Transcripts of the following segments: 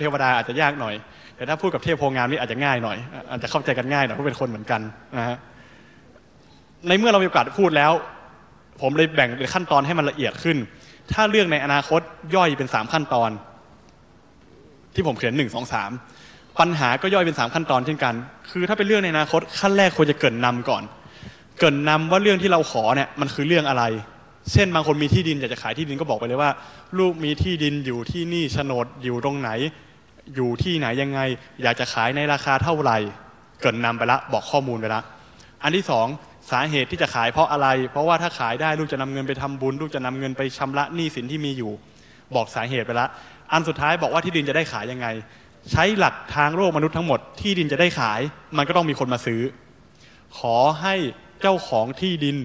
เทวดาอาจจะยากหน่อย แต่ถ้าพูดกับเทพโพงามนี่อาจจะง่ายหน่อย อาจจะเข้าใจกันง่ายหน่อยเพราะเป็นคนเหมือนกันนะฮะในเมื่อเรามีโอกาสพูดแล้ว ผมเลยแบ่งเป็นขั้นตอนให้มันละเอียดขึ้น ถ้าเรื่องในอนาคตย่อยเป็นสามขั้นตอน ที่ผมเขียนหนึ่งสองสามปัญหาก็ย่อยเป็นสามขั้นตอนเช่นกัน คือถ้าเป็นเรื่องในอนาคตขั้นแรกควรจะเกินนำก่อน เกินนำว่าเรื่องที่เราขอเนี่ยมันคือเรื่องอะไร เช่นบางคนมีที่ดินอยากจะขายที่ดินก็บอกไปเลยว่า ลูกมีที่ดินอยู่ที่นี่โฉนดอยู่ตรงไหน อยู่ที่ไหนยังไง อยากจะขายในราคาเท่าไหร่ เกินนำไปละบอกข้อมูลไปละ อันที่สองสาเหตุที่จะขายเพราะอะไร เพราะว่าถ้าขายได้ลูกจะนำเงินไปทำบุญ ลูกจะนำเงินไปชำระหนี้สินที่มีอยู่ บอกสาเหตุไปละ อันสุดท้ายบอกว่าที่ดินจะได้ขายยังไง ใช้หลักทางโลกมนุษย์ทั้งหมดที่ดินจะได้ขาย มันก็ต้องมีคนมาซื้อ ขอให้เจ้าของที่ดิน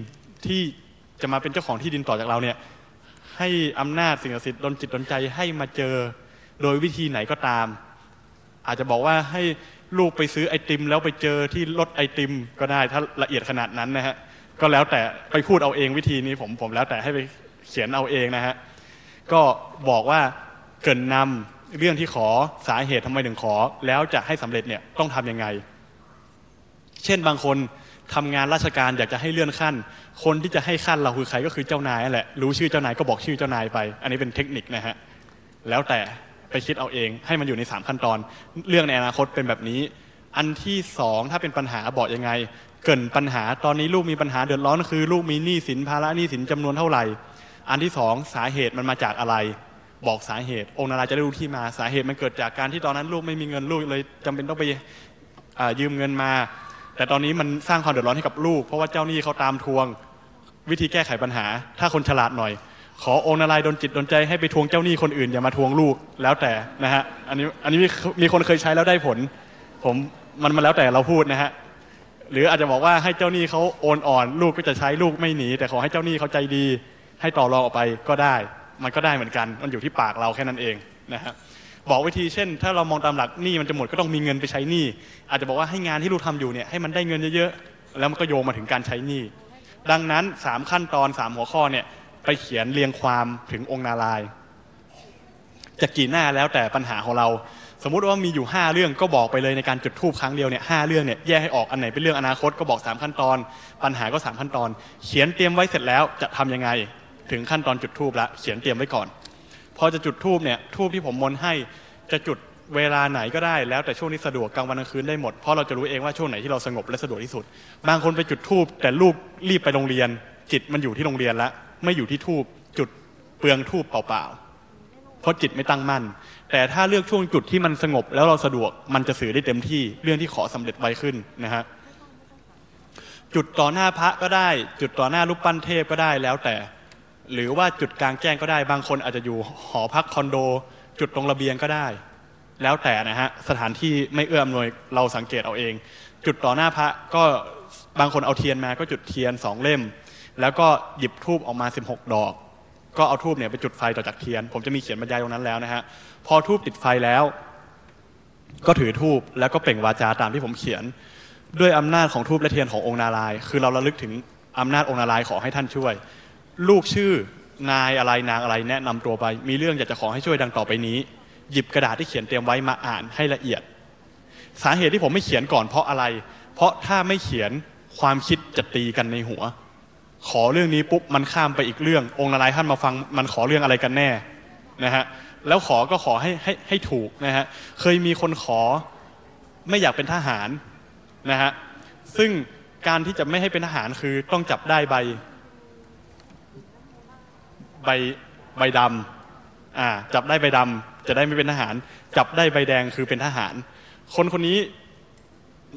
ที่จะมาเป็นเจ้าของที่ดินต่อจากเราเนี่ยให้อำนาจสิ่งศักดิ์สิทธิ์ดลจิตดลใจให้มาเจอ โดยวิธีไหนก็ตาม อาจจะบอกว่าให้ลูกไปซื้อไอติม แล้วไปเจอที่รถไอติม ก็ได้ถ้าละเอียดขนาดนั้นนะฮะก็แล้วแต่ไปพูดเอาเองวิธีนี้ผมผมแล้วแต่ให้ไปเขียนเอาเองนะฮะก็บอกว่าเกินนำเรื่องที่ขอสาเหตุทำไมถึงขอ แล้วจะให้สำเร็จเนี่ยต้องทำยังไง เช่นบางคนทำงานราชการอยากจะให้เลื่อนขั้น คนที่จะให้ขั้นเราคือใครก็คือเจ้านายแหละ รู้ชื่อเจ้านายก็บอกชื่อเจ้านายไป อันนี้เป็นเทคนิคนะฮะ แล้วแต่ ไปคิดเอาเอง ให้มันอยู่ในสามขั้นตอน เรื่องในอนาคตเป็นแบบนี้ อันที่สองถ้าเป็นปัญหาบอกยังไง เกินปัญหาตอนนี้ลูกมีปัญหาเดือดร้อนคือ ลูกมีหนี้สินภาระหนี้สินจำนวนเท่าไหร่ อันที่สองสาเหตุมันมาจากอะไร บอกสาเหตุ องค์นาราจะได้รู้ที่มาสาเหตุมันเกิดจากการที่ตอนนั้นลูกไม่มีเงินลูกเลยจำเป็นต้องไปยืมเงินมา แต่ตอนนี้มันสร้างความเดือดร้อนให้กับลูก เพราะว่าเจ้าหนี้เขาตามทวง วิธีแก้ไขปัญหา ถ้าคนฉลาดหน่อย ขอองค์นารายณ์ดนจิตดนใจให้ไปทวงเจ้าหนี้คนอื่นอย่ามาทวงลูกแล้วแต่นะฮะอันนี้อันนี้มีมีคนเคยใช้แล้วได้ผล ผมมันมาแล้วแต่เราพูดนะฮะหรืออาจจะบอกว่าให้เจ้าหนี้เขาโอนอ่อน ลูกก็จะใช้ลูกไม่หนี แต่ขอให้เจ้าหนี้เขาใจดี ให้ต่อรองออกไปก็ได้ มันก็ได้เหมือนกัน มันอยู่ที่ปากเราแค่นั้นเองนะฮะบอกวิธีเช่น ถ้าเรามองตามหลักหนี้มันจะหมดก็ต้องมีเงินไปใช้หนี้อาจจะบอกว่าให้งานที่ลูกทำอยู่เนี่ยให้มันได้เงินเยอะๆแล้วมันก็โยงมาถึงการใช้หนี้ดังนั้นสามขั้นตอนสามหัวข้อเนี่ย ไปเขียนเรียงความถึงองค์นารายณ์จะกี่หน้าแล้วแต่ปัญหาของเรา สมมุติว่ามีอยู่ 5 เรื่องก็บอกไปเลยในการจุดทูบครั้งเดียวเนี่ยห้าเรื่องเนี่ยแยกให้ออกอันไหนเป็นเรื่องอนาคตก็บอก 3 ขั้นตอน ปัญหาก็ 3 ขั้นตอน เขียนเตรียมไว้เสร็จแล้วจะทำยังไงถึงขั้นตอนจุดทูบละเขียนเตรียมไว้ก่อนพอจะจุดทูบเนี่ยทูบที่ผมมนให้จะจุดเวลาไหนก็ได้แล้วแต่ช่วงนี้สะดวกกลางวันกลางคืนได้หมดเพราะเราจะรู้เองว่าช่วงไหนที่เราสงบและสะดวกที่สุด บางคนไปจุดทูบแต่ลูกรีบไปโรงเรียน จิตมันอยู่ที่โรงเรียนแล้ว ไม่อยู่ที่ทูบจุดเปลืองทูบเปล่าๆเพราะจิตไม่ตั้งมั่น แต่ถ้าเลือกช่วงจุดที่มันสงบแล้วเราสะดวกมันจะสื่อได้เต็มที่เรื่องที่ขอสำเร็จไวขึ้นนะฮะจุดต่อหน้าพระก็ได้ จุดต่อหน้ารูปปั้นเทพก็ได้แล้วแต่ หรือว่าจุดกลางแจ้งก็ได้บางคนอาจจะอยู่หอพักคอนโด จุดตรงระเบียงก็ได้ แล้วแต่นะฮะสถานที่ไม่เอื้ออำนวยเราสังเกตเอาเอง จุดต่อหน้าพระก็บางคนเอาเทียนมาก็จุดเทียนสองเล่ม แล้วก็หยิบทูบออกมา 16 ดอก ก็เอาทูบเนี่ยไปจุดไฟต่อจากเทียน ผมจะมีเขียนบรรยายตรงนั้นแล้วนะฮะ พอทูบติดไฟแล้ว ก็ถือทูบแล้วก็เปล่งวาจาตามที่ผมเขียน ด้วยอำนาจของทูบและเทียนขององค์นาราย คือเราระลึกถึงอำนาจองค์นารายขอให้ท่านช่วย ลูกชื่อนายอะไรนางอะไรแนะนำตัวไป มีเรื่องอยากจะขอให้ช่วยดังต่อไปนี้ หยิบกระดาษที่เขียนเตรียมไว้มาอ่านให้ละเอียด สาเหตุที่ผมไม่เขียนก่อนเพราะอะไร เพราะถ้าไม่เขียนความคิดจะตีกันในหัว ขอเรื่องนี้ปุ๊บมันข้ามไปอีกเรื่อง องค์นารายท่านมาฟังมันขอเรื่องอะไรกันแน่นะฮะแล้วขอก็ขอให้ให้ให้ถูกนะฮะเคยมีคนขอไม่อยากเป็นทหารนะฮะซึ่งการที่จะไม่ให้เป็นทหารคือต้องจับได้ใบ ใบใบดำอ่าจับได้ใบดำจะได้ไม่เป็นทหาร จับได้ใบแดงคือเป็นทหาร คนคนนี้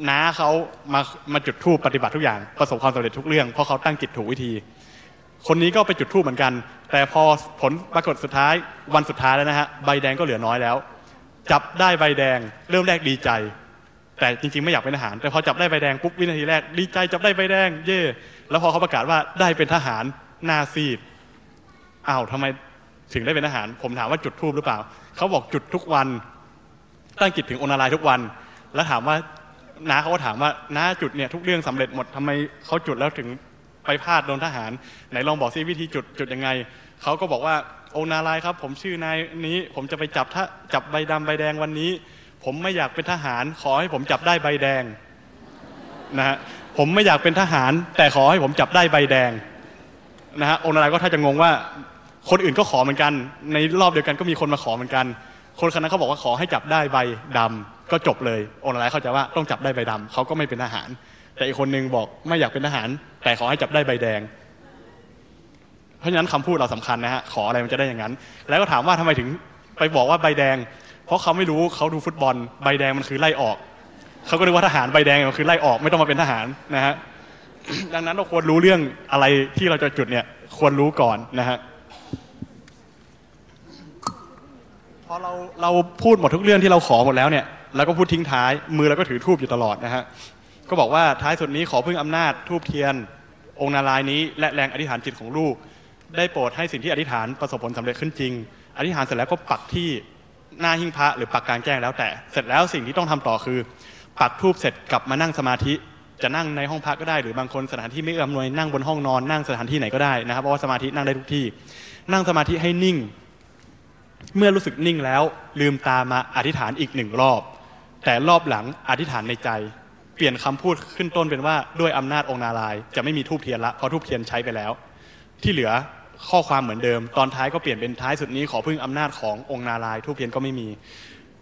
น้าเขามามาจุดธูปปฏิบัติทุกอย่างประสบความสำเร็จทุกเรื่องเพราะเขาตั้งจิตถูกวิธี คนนี้ก็ไปจุดธูปเหมือนกัน แต่พอผลปรากฏสุดท้ายวันสุดท้ายแล้วนะฮะใบแดงก็เหลือน้อยแล้ว จับได้ใบแดง เริ่มแรกดีใจ แต่จริงๆไม่อยากเป็นทหาร แต่พอจับได้ใบแดงปุ๊บวินาทีแรกดีใจจับได้ใบแดง เย่แล้วพอเขาประกาศว่าได้เป็นทหารหน้าซีดอ้าวทำไมถึงได้เป็นทหาร ผมถามว่าจุดทูบหรือเปล่า เขาบอกจุดทุกวัน ตั้งจิตถึงอนารายณ์ทุกวัน แล้วถามว่า น้าเขาก็ถามว่าน้าจุดเนี่ยทุกเรื่องสำเร็จหมดทำไมเขาจุดแล้วถึงไปพลาดโดนทหาร ไหนลองบอกซิวิธีจุดจุดยังไงเขาก็บอกว่าองนารายครับ ผมชื่อนายนี้ ผมจะไปจับถ้าจับใบดำใบแดงวันนี้ ผมไม่อยากเป็นทหาร ขอให้ผมจับได้ใบแดงนะฮะผมไม่อยากเป็นทหาร แต่ขอให้ผมจับได้ใบแดงนะฮะองนารายก็ถ้าจะงงว่า คนอื่นก็ขอเหมือนกัน ในรอบเดียวกันก็มีคนมาขอเหมือนกัน คนคนนั้นเขาบอกว่าขอให้จับได้ใบดำ ก็จบเลยองค์นารายณ์เข้าใจว่าต้องจับได้ใบดำเขาก็ไม่เป็นทหาร แต่อีกคนนึงบอกไม่อยากเป็นทหาร แต่ขอให้จับได้ใบแดง เพราะฉะนั้นคำพูดเราสำคัญนะฮะขออะไรมันจะได้อย่างนั้น แล้วก็ถามว่าทำไมถึงไปบอกว่าใบแดง เพราะเขาไม่รู้เขาดูฟุตบอลใบแดงมันคือไล่ออกเขาก็นึกว่าทหารใบแดงมันคือไล่ออกไม่ต้องมาเป็นทหารนะฮะดังนั้นเราควรรู้เรื่องอะไรที่เราจะจุดเนี่ยควรรู้ก่อนนะฮะพอเราเราพูดหมดทุกเรื่องที่เราขอหมดแล้วเนี่ย เราก็พูดทิ้งท้าย มือเราก็ถือทูบอยู่ตลอดนะฮะก็บอกว่าท้ายสุดนี้ขอพึ่งอำนาจทูบเทียน องค์นารายนี้ และแรงอธิษฐานจิตของลูก ได้โปรดให้สิ่งที่อธิษฐานประสบผลสำเร็จขึ้นจริง อธิษฐานเสร็จแล้วก็ปักที่หน้าหิ้งพระหรือปักกลางแจ้งแล้วแต่เสร็จแล้วสิ่งที่ต้องทำต่อคือ ปักทูบเสร็จกลับมานั่งสมาธิจะนั่งในห้องพักก็ได้หรือบางคนสถานที่ไม่เอื้ออำนวยนั่งบนห้องนอนนั่งสถานที่ไหนก็ได้นะครับเพราะว่าสมาธินั่งได้ทุกที่ นั่งสมาธิให้นิ่ง เมื่อรู้สึกนิ่งแล้ว ลืมตามาอธิษฐานอีกหนึ่งรอบ แต่รอบหลังอธิษฐานในใจ เปลี่ยนคำพูดขึ้นต้นเป็นว่าด้วยอำนาจองค์นารายจะไม่มีทูบเทียนละเพราะทูบเทียนใช้ไปแล้ว ที่เหลือข้อความเหมือนเดิม ตอนท้ายก็เปลี่ยนเป็นท้ายสุดนี้ขอพึ่งอำนาจขององค์นารายทูบเทียนก็ไม่มี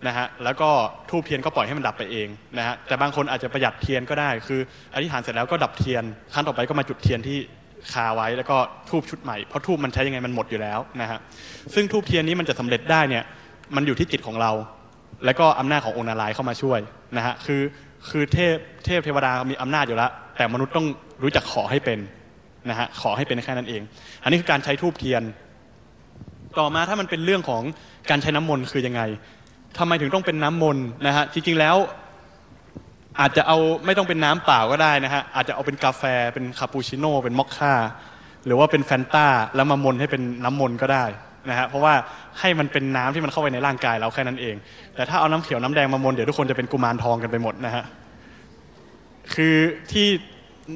นะฮะแล้วก็ทูบเทียนก็ปล่อยให้มันดับไปเองนะฮะแต่บางคนอาจจะประหยัดเทียนก็ได้ คืออธิษฐานเสร็จแล้วก็ดับเทียนขั้นต่อไปก็มาจุดเทียนที่คาไว้แล้วก็ทูบชุดใหม่เพราะทูบมันใช้ยังไงมันหมดอยู่แล้วนะฮะซึ่งทูบเทียนนี้มันจะสำเร็จได้เนี่ยมันอยู่ที่จิตของเรา แล้วก็อำนาจขององค์นารายณ์เข้ามาช่วยนะฮะคือคือเทพเทพเทวดามีอำนาจอยู่แล้ว แต่มนุษย์ต้องรู้จักขอให้เป็นนะฮะขอให้เป็นแค่นั้นเอง อันนี้คือการใช้ทูบเทียน ต่อมาถ้ามันเป็นเรื่องของการใช้น้ำมนต์คือยังไงทำไมถึงต้องเป็นน้ำมนต์นะฮะจริงๆแล้วอาจจะเอาไม่ต้องเป็นน้ำเปล่าก็ได้นะฮะอาจจะเอาเป็นกาแฟเป็นคาปูชิโน่เป็นมอคค่าหรือว่าเป็นแฟนต้าแล้วมามนให้เป็นน้ำมนต์ก็ได้ นะฮะเพราะว่าให้มันเป็นน้ำที่มันเข้าไปในร่างกายเราแค่นั้นเอง แต่ถ้าเอาน้ำเขียวน้ำแดงมามนเดี๋ยวทุกคนจะเป็นกุมารทองกันไปหมดนะฮะคือที่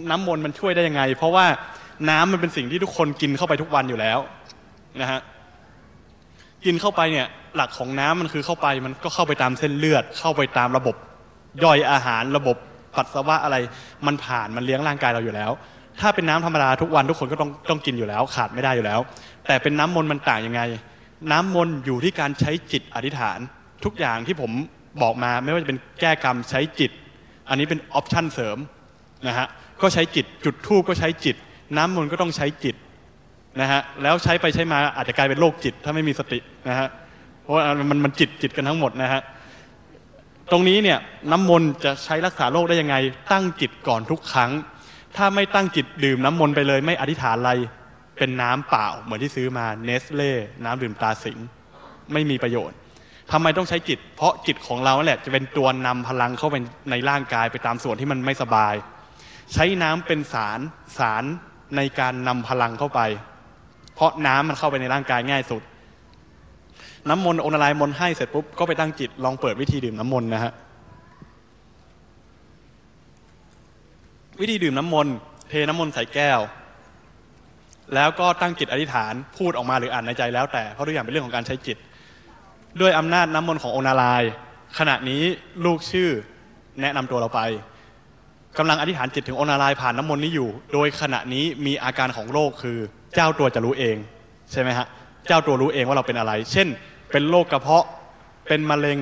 น้ำมนมันช่วยได้ยังไง เพราะว่าน้ำมันเป็นสิ่งที่ทุกคนกินเข้าไปทุกวันอยู่แล้วนะฮะกินเข้าไปเนี่ยหลักของน้ำมันคือเข้าไปมันก็เข้าไปตามเส้นเลือด เข้าไปตามระบบย่อยอาหารระบบปัสสาวะอะไร มันผ่านมันเลี้ยงร่างกายเราอยู่แล้ว ถ้าเป็นน้ำธรรมดาทุกวันทุกคนก็ต้องต้องกินอยู่แล้ว ขาดไม่ได้อยู่แล้ว แต่เป็นน้ำมนต์มันต่างยังไง น้ำมนต์อยู่ที่การใช้จิตอธิษฐาน ทุกอย่างที่ผมบอกมาไม่ว่าจะเป็นแก้กรรมใช้จิต อันนี้เป็นออปชันเสริมนะฮะก็ใช้จิตจุดทูบก็ใช้จิต น้ำมนต์ก็ต้องใช้จิตนะฮะแล้วใช้ไปใช้มาอาจจะกลายเป็นโรคจิต ถ้าไม่มีสตินะฮะเพราะมันมันจิตจิตกันทั้งหมดนะฮะตรงนี้เนี่ยน้ำมนต์จะใช้รักษาโรคได้ยังไง ตั้งจิตก่อนทุกครั้ง ถ้าไม่ตั้งจิตดื่มน้ำมนต์ไปเลยไม่อธิษฐานอะไร เป็นน้ำเปล่าเหมือนที่ซื้อมาเนสเล่น้ำดื่มตาสิงไม่มีประโยชน์ทำไมต้องใช้จิต เพราะจิตของเราแหละจะเป็นตัวนำพลังเข้าไปในร่างกายไปตามส่วนที่มันไม่สบาย ใช้น้ำเป็นสารสารในการนำพลังเข้าไป เพราะน้ำมันเข้าไปในร่างกายง่ายสุด น้ำมนต์องค์นารายณ์มนต์ให้เสร็จปุ๊บก็ไปตั้งจิตลองเปิดวิธีดื่มน้ำมนต์นะฮะ วิธีดื่มน้ำมนต์เทน้ำมนต์ใส่แก้ว แล้วก็ตั้งจิตอธิษฐานพูดออกมาหรืออ่านในใจแล้วแต่เพราะทุกอย่างเป็นเรื่องของการใช้จิต ด้วยอำนาจน้ำมนต์ขององค์นารายขณะนี้ลูกชื่อแนะนำตัวเราไปกำลังอธิษฐานจิตถึงองค์นารายผ่านน้ำมนต์นี้อยู่ โดยขณะนี้มีอาการของโรคคือเจ้าตัวจะรู้เองใช่ไหมฮะเจ้าตัวรู้เองว่าเราเป็นอะไร เช่น เป็นโรคกระเพาะเป็นมะเร็ง